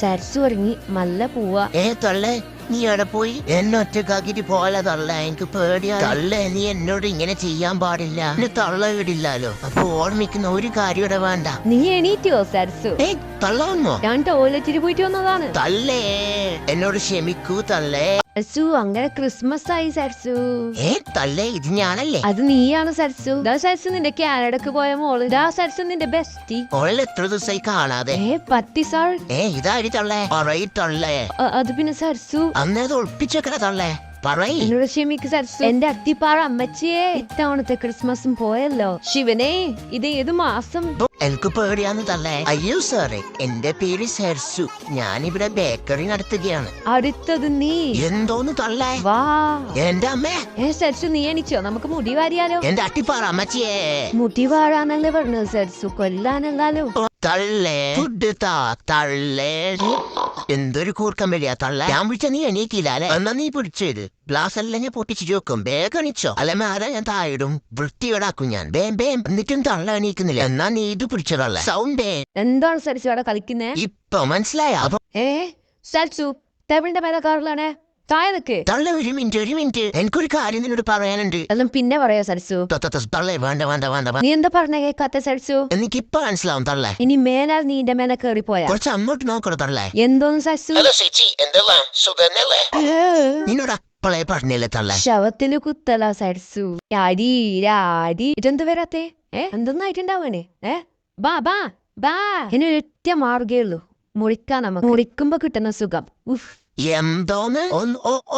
സരസു തുടങ്ങി നല്ല പോവാ. ഏ തൊള്ളേ നീ എവിടെ പോയി? എന്നെ ഒറ്റക്കാക്കിട്ട് പോലെ തള്ള എനിക്ക് പേടിയാ. തള്ള നീ എന്നോട് ഇങ്ങനെ ചെയ്യാൻ പാടില്ല. എന്നെ തള്ള വിടില്ലല്ലോ അപ്പൊ ഓർമ്മിക്കുന്ന ഒരു കാര്യം ഇവിടെ വേണ്ട. നീ എണീറ്റോ സരസു തള്ള വന്നോ ഞാൻ ടോയ്ലറ്റിൽ പോയിട്ട് വന്നതാണ്. തള്ളേ. എന്നോട് ക്ഷമിക്കൂ തള്ളേ. സരസു അങ്ങനെ ക്രിസ്മസ് ആയി സരസു. ഏ തള്ളേ ഇത് ഞാനല്ലേ? അത് നീയാണ് സരസു. ദാ സരസു നിന്റെ കാനഡക്ക് പോയ മോൾ. ദാ സരസു നിന്റെ ബെസ്റ്റി. മോളിൽ എത്ര ദിവസമായി കാണാതെ? ഏ പത്തി സാൾ ഏ ഇതാരി തള്ളേ? പറയ് തള്ളേ. അത് പിന്നെ സരസു. അന്നേത് ഒളിപ്പിച്ചേക്കണേ തള്ളേ. പറയ്. എന്നോട് ക്ഷമിക്ക് സരസു എന്റെ അത്തിപ്പാറ അമ്മച്ചിയെ ഇത്തവണത്തെ ക്രിസ്മസും പോയല്ലോ. ശിവനെ ഇത് ഏത് മാസം? എനിക്ക് പേടിയാന്ന് തള്ളേ അയ്യോ സാറേ എന്റെ പേര് സെർസു ഞാനിവിടെ ബേക്കറി നടത്തുകയാണ്. അടുത്തത് നീ. എന്തോന്ന് തള്ളേ? വാ. എന്റെ അമ്മേ. ഏ സരസു നീ എണിച്ചോ? നമുക്ക് മുടി വാരിയാലോ. എന്റെ അട്ടിപ്പാറ അമ്മച്ചിയേ. മുടി വാരാന്നല്ലേ പറഞ്ഞത് സെർസു കൊല്ലാനല്ലാലോ? തള്ളേ. ഫുഡ് താ തള്ളേ. എന്തൊരു കൂർക്കം വരിക തള്ള. ഞാൻ വിളിച്ച നീ എണീക്കില്ല അല്ലെ? എന്നാ നീ പിടിച്ചത് ഗ്ലാസ് എല്ലാം ഞാൻ പൊട്ടിച്ചു ചോക്കും വേഗം എണീച്ചോ അല്ലെ മാറ ഞാൻ തായിടും വൃത്തിയോടാക്കും ഞാൻ. ബേം ബേം എന്നിട്ടും തള്ള എണീക്കുന്നില്ല. എന്നാ നീ ഇത് പിടിച്ചതല്ല സൗണ്ട്. എന്താണ് സരിച്ചു അവിടെ കളിക്കുന്നേ? ഇപ്പൊ മനസ്സിലായ? അപ്പൊ ഏ? സരിച്ചു ടേബിളിന്റെ മേലെ കാറിലാണേ. താഴെ നിക്ക് തള്ള ഒരു മിനിറ്റ് ഒരു മിനിറ്റ്. എനിക്കൊരു കാര്യം നിന്നോട് പറയാനുണ്ട്. എല്ലാം പിന്നെ പറയാ സരസു. ത- ത- ത- തള്ളേ വേണ്ട വേണ്ട വേണ്ട വേണ്ട. നീ എന്താ പറഞ്ഞ കേക്കാത്ത സരസു? എനിക്കിപ്പൊ മനസ്സിലാവും തള്ളേ. ഇനി മേലാൽ നീ എന്റെ മേലെ കയറി പോയാ കുറച്ച് അങ്ങോട്ട് നോക്കണം തള്ളേ. എന്തോന്ന് സരസു? ഹലോ ചേച്ചി. എന്തെല്ലാം സുഖന്നല്ലേ? നിന്നോട് അപ്പളേ പറഞ്ഞില്ലേ തള്ളേ? ശവത്തിൽ കുത്തല സരസു. അരി രാടി ഇതെന്ത് വരാത്തെ? ഏ? എന്തൊന്നായിട്ടുണ്ടാവണേ ഏ? ബാ ബാ ബാ. ഇനി ഒറ്റ മാർഗേ ഉള്ളൂ. മുറിക്കാൻ നമുക്ക്. മുറിക്കുമ്പോ കിട്ടുന്ന സുഖം. ഉഫ്. എന്തോന്ന്?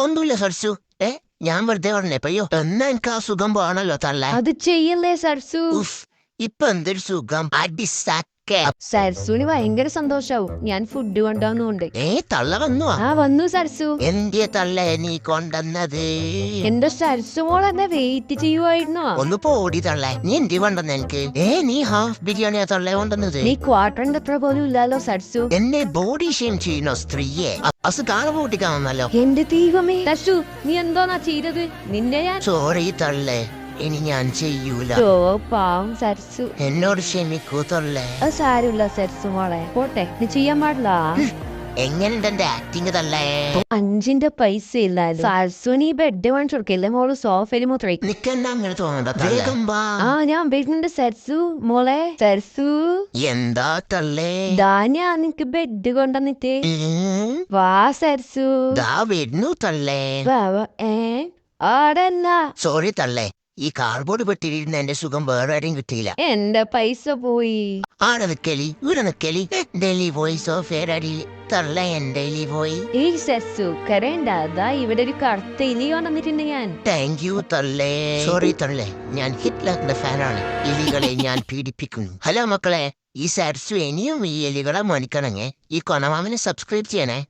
ഒന്നുമില്ല സർസു. ഏ ഞാൻ വെറുതെ പറഞ്ഞേ. പയ്യോ എന്നാ എനിക്ക് ആ സുഖം പോകണല്ലോ തള്ള? അത് ചെയ്യല്ലേ സർസു? ഇപ്പൊ എന്തൊരു സുഖം. അടിസാക്കെ സരസുന് ഭയങ്കര സന്തോഷാവും. ഞാൻ ഫുഡ് കൊണ്ടുവന്നുകൊണ്ട് ഏ തള്ള വന്നു? ആ വന്നു സരസു. എന്റെ തള്ള നീ കൊണ്ടുവന്നത്? എന്റെ സരസു മോൾ എന്നെ വെയിറ്റ് ചെയ്യുവായിരുന്നു? ഒന്ന് പോടി തള്ള. നീ എന്തി കൊണ്ടുവന്ന എനിക്ക്? ഏ നീ ഹാഫ് ബിരിയാണിയാ തള്ള കൊണ്ടുവന്നത്? നീ ക്വാർട്ടറിന്റെ അത്ര പോലും ഇല്ലല്ലോ സരസു. എന്നെ ബോഡി ഷെയിം ചെയ്യുന്ന സ്ത്രീയെ? അസ് കാണ പൂട്ടിക്കാമെന്നല്ലോ എന്റെ ദൈവമേ. സരസു നീ എന്തോന്നാ ചെയ്തത്? നിന്നെ ഞാൻ സോറി തള്ളേ. ഇനി ഞാൻ ചെയ്യൂല. ഓ പാവം സരസു. എന്നോട് ക്ഷമിക്കൂ തൊള്ളേ അത് സാരമില്ല സരസു മോളെ. പോട്ടെ നീ ചെയ്യാൻ പാടില്ല. എങ്ങനെയുണ്ട് എന്റെ ആക്ടിങ് തള്ളേ അഞ്ചിന്റെ പൈസ ഇല്ലായിരുന്നു സരസുന് ഈ ബെഡ് വാങ്ങിച്ചു കൊടുക്കില്ലേ മോൾ? സോഫയിൽ മൂത്രയ്ക്കും നിക്കെന്നാ അങ്ങനെ തോന്നണ്ട വേഗം വാ. ആ ഞാൻ വരുന്നുണ്ട് സരസു മോളെ. സരസു. എന്താ തള്ളേ? ദാ ഞാൻ നിനക്ക് ബെഡ് കൊണ്ടുവന്നിട്ട്. ഉം, വാ സരസു. ദാ വരുന്നു തള്ളേ. വാ വാ ഏ? ആടന്നാ? സോറി തള്ളേ. ഈ കാർബോർഡ് പെട്ടിരിക്കുന്ന എന്റെ സുഖം വേറെ ആരെയും കിട്ടിയില്ല. എന്റെ പൈസ പോയി. ആടെ നിക്കലി ഇവിടെ നിക്കലി ഡെലി വോയിസ് ഓഫ് അടി തള്ള എന്റെ പോയി ഈ സെസ്സു കരേണ്ട അതാ ഇവിടെ ഒരു കറുത്ത ഇലി വന്നിട്ടുണ്ട് ഞാൻ. താങ്ക് യു തള്ളേ. സോറി തള്ളേ. ഞാൻ ഹിറ്റ്ലറിന്റെ ഫാനാണ്. ഇലികളെ ഞാൻ പീഡിപ്പിക്കുന്നു. ഹലോ മക്കളെ ഈ സരസു ഇനിയും ഈ എലികളെ മണിക്കണങ്ങേ. ഈ കൊണമാമിനെ സബ്സ്ക്രൈബ് ചെയ്യണേ.